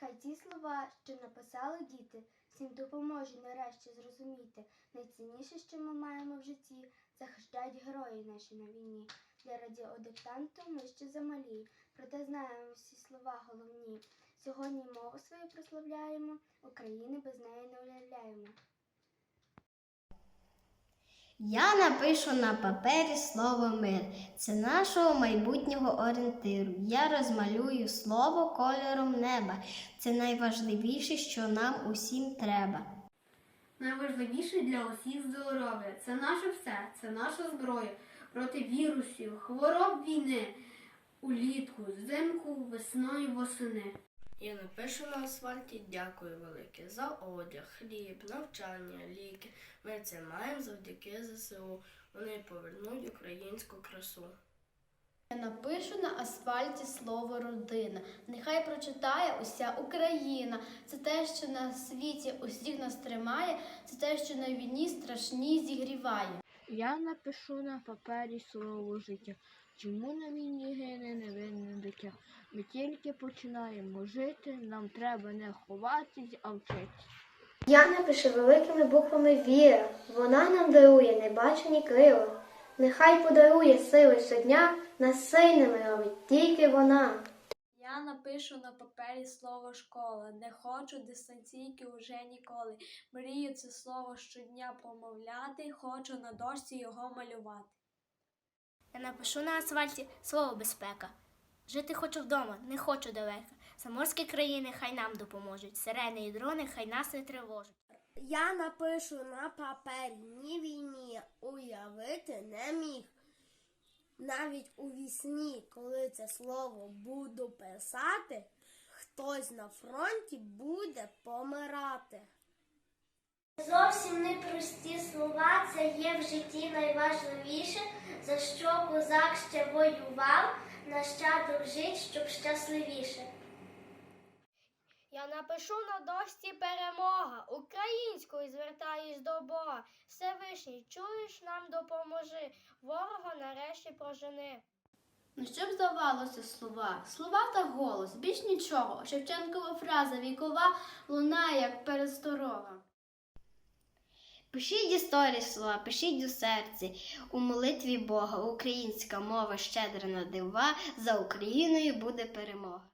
Хай ті слова, що написали діти, всім допоможуть нарешті зрозуміти. Найцінніше, що ми маємо в житті, захищають герої наші на війні. Для радіодиктанту ми ще замалі, проте знаємо всі слова головні. Сьогодні мову свою прославляємо, України без неї не уявляємо. Я напишу на папері слово мир. Це нашого майбутнього орієнтиру. Я розмалюю слово кольором неба. Це найважливіше, що нам усім треба. Найважливіше для усіх здоров'я. Це наше все, це наша зброя проти вірусів, хвороб війни, улітку, взимку, весною, восени. Я напишу на асфальті дякую велике за одяг, хліб, навчання, ліки. Ми це маємо завдяки ЗСУ. Вони повернуть українську красу. Я напишу на асфальті слово родина. Нехай прочитає уся Україна. Це те, що на світі усіх нас тримає, це те, що на війні страшні зігріває. Я напишу на папері слово життя. Чому на війні гине невинне дитя? Ми тільки починаємо жити, нам треба не ховатись, а вчитись. Я напишу великими буквами віра. Вона нам дарує небачені крила. Нехай подарує сили щодня, нас сильними робить тільки вона. Я напишу на папері слово школа. Не хочу дистанційки уже ніколи. Мрію це слово щодня промовляти, хочу на дошці його малювати. Я напишу на асфальті слово безпека. Жити хочу вдома, не хочу далеко. Заморські країни хай нам допоможуть. Сирени і дрони хай нас не тривожать. Я напишу на папері ні війні уявити не міг. Навіть у вісні, коли це слово буду писати, хтось на фронті буде помирати. Зовсім непрості слова, це є в житті найважливіше, за що козак ще воював, нащадок жить, щоб щасливіше. Я напишу на дошці перемога. Українською звертаюсь до Бога. Всевишній, чуєш нам допоможи. Ворога нарешті прожени. Ну що б здавалося слова, слова та голос, більш нічого. Шевченкова фраза вікова лунає, як пересторога. Пишіть історії слова, пишіть у серці, у молитві Бога. Українська мова щедра на дива, за Україною буде перемога.